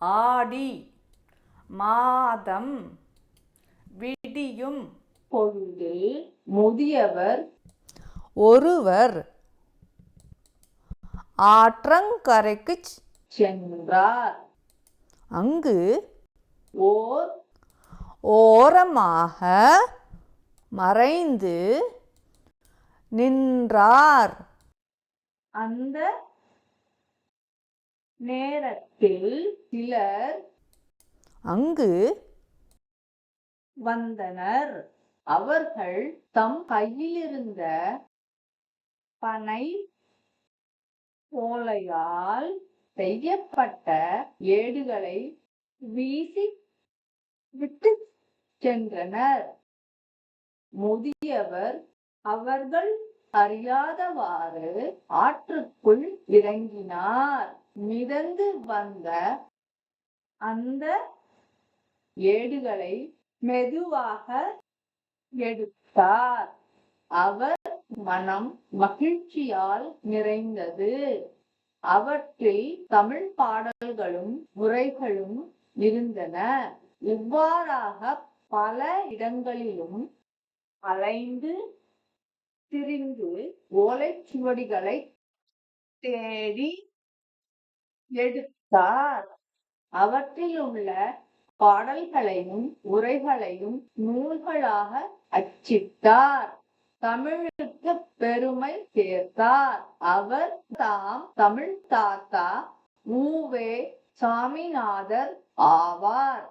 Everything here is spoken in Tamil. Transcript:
ஆடி மாதம் விடியும். பொழுது முதியவர். ஒருவர் ஆற்றங்கரைக்குச் சென்றார். அங்கு ஓர் ஓரமாக மறைந்து நின்றார். அந்த நேரத்தில் சிலர் அங்கு வந்தனர். அவர்கள் தம் கையிலிருந்த பனை ஓலையால் செய்யப்பட்ட ஏடுகளை வீசி விட்டு சென்றனர். முதியவர் அவர்கள் அறியாதவாறு ஆற்றுக்குள் இறங்கினார். மிதந்து வந்த அந்த ஏடுகளை மெதுவாக எடுத்தார். அவர் மனம் மகிழ்ச்சியால் நிறைந்தது. அவற்றில் தமிழ் பாடல்களும் உரைகளும் இருந்தன. இவ்வாறாக பல இடங்களிலும் அலைந்து ஓலைச்சுவடிகளை தேடி எடுத்தார். அவற்றில் உள்ள பாடல்களையும் உரைகளையும் நூல்களாக அச்சிட்டார். தமிழுக்கு பெருமை சேர்த்தார். அவர் தாம் தமிழ் தாத்தா மூவே சாமிநாதர் ஆவார்.